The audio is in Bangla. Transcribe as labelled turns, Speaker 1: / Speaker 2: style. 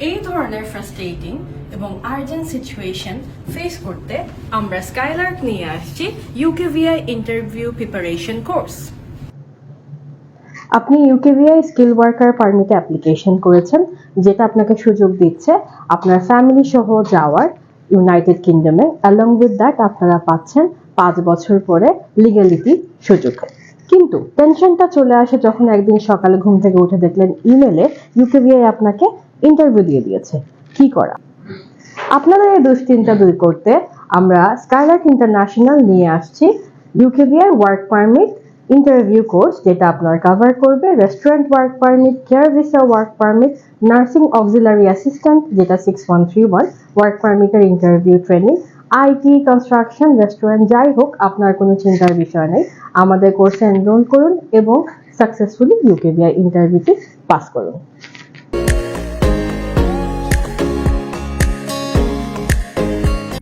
Speaker 1: এই ধরনের ফ্রাস্ট্রেটিং এবং আর্জেন্ট সিচুয়েশন ফেস করতে আমরা স্কাইলার্ক নিয়ে আসছি ইউকেভিআই ইন্টারভিউ প্রিপারেশন কোর্স
Speaker 2: আপনি ইউকেভিআই স্কিল ওয়ার্কার পারমিটে অ্যাপ্লিকেশন করেছেন যেটা আপনাকে সুযোগ দিচ্ছে আপনার ফ্যামিলি সহ যাওয়ার ইউনাইটেড কিংডমে অ্যালং উইথ দ্যাট আপনারা পাচ্ছেন পাঁচ বছর পরে লিগ্যালিটি সুযোগ। কিন্তু টেনশনটা চলে আসে যখন একদিন সকালে ঘুম থেকে উঠে দেখলেন ইমেলে ইউকেভিআই আপনাকে ইন্টারভিউ দিয়ে দিয়েছে। কি করা? আপনাদের এই দুশ্চিন্তা দূর করতে আমরা স্কাইলার্ক ইন্টারন্যাশনাল নিয়ে আসছি UKVI work permit interview course যেটা আপনার কভার করবে restaurant work permit care visa work permit nursing auxiliary assistant যেটা six one three one work পারমিটের interview training IT construction restaurant যাই হোক, আপনার কোনো চিন্তার বিষয় নেই। আমাদের কোর্সে এনরোল করুন এবং সাকসেসফুলি ইউকেভিআই ইন্টারভিউটি পাস করুন।